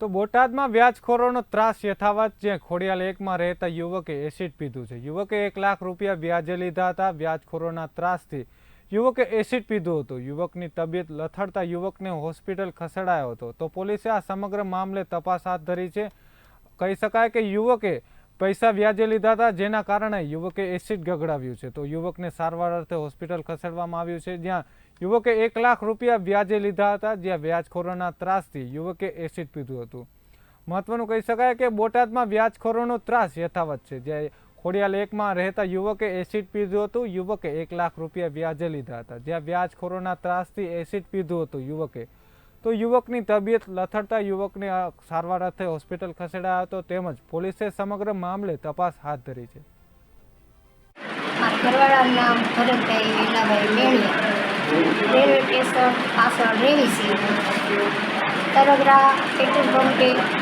તો બોટાદમાં વ્યાજખોરોનો ત્રાસ યથાવત જે ખોડિયાલ એકમાં રહેતા યુવકે એસિડ પીધું છે. યુવકે એક લાખ રૂપિયા વ્યાજે લીધા હતા, વ્યાજખોરોના ત્રાસથી યુવકે એસિડ પીધું હતું. યુવકની તબિયત લથડતા યુવકને હોસ્પિટલ ખસેડાયો હતો. તો પોલીસે આ સમગ્ર મામલે તપાસ હાથ ધરી છે. કહી શકાય કે યુવકે પૈસા વ્યાજે લીધા હતા, જેના કારણે યુવકે એસિડ ગગડાવ્યું છે. તો યુવકને સારવાર અર્થે હોસ્પિટલ ખસેડવામાં આવ્યું છે, જ્યાં યુવકે એક લાખ રૂપિયા વ્યાજે લીધા હતા, જ્યાં વ્યાજખોરોના ત્રાસથી યુવકે એસિડ પીધું હતું. મહત્વનું કહી શકાય કે બોટાદમાં વ્યાજખોરોનો ત્રાસ યથાવત છે. જ્યાં ખોડિયાલ એકમાં રહેતા યુવકે એસિડ પીધું હતું, યુવકે એક લાખ રૂપિયા વ્યાજે લીધા હતા. જ્યાં વ્યાજખોરોના ત્રાસથી એસિડ પીધું હતું, યુવકે તો યુવકની તબિયત લથડતા યુવકને સારવાર અર્થે હોસ્પિટલ ખસેડાયો હતો. તેમજ પોલીસે સમગ્ર મામલે તપાસ હાથ ધરી છે. ઘરવાળાનું નામ ભરતભાઈ વેલાભાઈ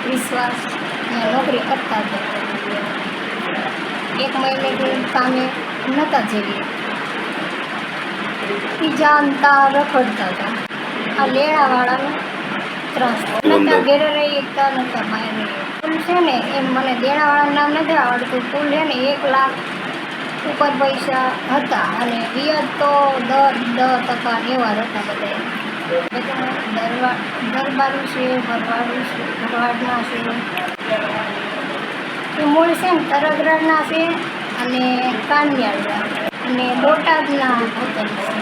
વિશ્વાસ નોકરી કરતા હતા. એક મહિને કામે નહોતા જઈએ. બીજા રખડતા હતા. આ લેણાવાળાનો ત્રાસ. નહોતા ઘેરે રહી એકતા નહોતા બહાર રહી ફૂલ છે ને એમ મને દેણાવાળાનું નામ નથી આવડતું. ફૂલ છે ને એક લાખ ઉપર પૈસા હતા. અને વ્યાજ તો દર દસ ટકા એવા હતા બધા. બધા દરવા દરબારું છે ભરવાડું છે ભરવાડના છે. એ મૂળ છે ને તરગરાના છે અને કાનિયાળના અને બોટાદના હોટલ છે